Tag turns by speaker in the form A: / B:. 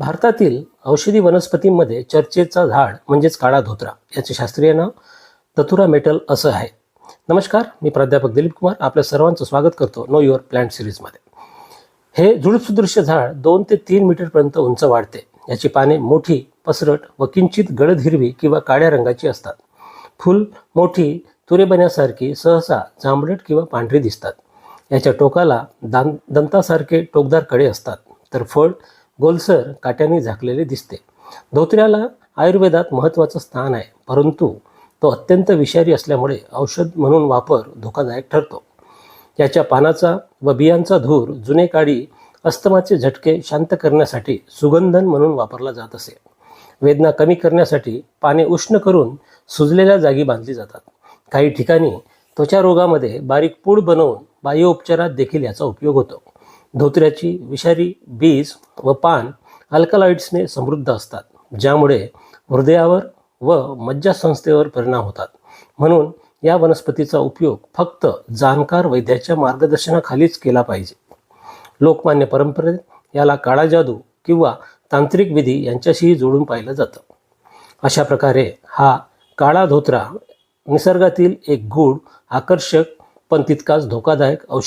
A: भारतातील औषधी वनस्पतींमध्ये चर्चेचा झाड म्हणजेच काळा धोत्रा याचे शास्त्रीय नाव तथुरा मेटल असं आहे. नमस्कार मी प्राध्यापक दिलीप कुमार. आपल्या सर्वांचं स्वागत करतो नो युअर प्लॅन्ट सिरीजमध्ये हे जुळसुदृश्य झाड दोन ते तीन मीटरपर्यंत उंच वाढते. याची पाने मोठी पसरट व किंचित गडद हिरवी किंवा काळ्या रंगाची असतात. फुल मोठी तुरेबण्यासारखी सहसा जांभळट किंवा पांढरी दिसतात. याच्या टोकाला दान दंतासारखे टोकदारकडे असतात. तर फळ गोलसर काट्याने झाकलेले दिसते. धोत्र्याला आयुर्वेदात महत्त्वाचं स्थान आहे परंतु तो अत्यंत विषारी असल्यामुळे औषध म्हणून वापर धोकादायक ठरतो. याच्या पानाचा व बियांचा धूर जुने काळी अस्तमाचे झटके शांत करण्यासाठी सुगंधन म्हणून वापरला जात असे. वेदना कमी करण्यासाठी पाने उष्ण करून सुजलेल्या जागी बांधली जातात. काही ठिकाणी त्वचा रोगामध्ये बारीक पूड बनवून बाह्योपचारात देखील याचा उपयोग होतो. धोत्र्याची विषारी बीज व पान अल्कलाइड्सने समृद्ध असतात ज्यामुळे हृदयावर व मज्जासंस्थेवर परिणाम होतात. म्हणून या वनस्पतीचा उपयोग फक्त जाणकार वैद्याच्या मार्गदर्शनाखालीच केला पाहिजे. लोकमान्य परंपरेत याला काळा जादू किंवा तांत्रिक विधी यांच्याशीही जोडून पाहिलं जातं. अशा प्रकारे हा काळा धोत्रा निसर्गातील एक गूढ आकर्षक पण तितकाच धोकादायक औषध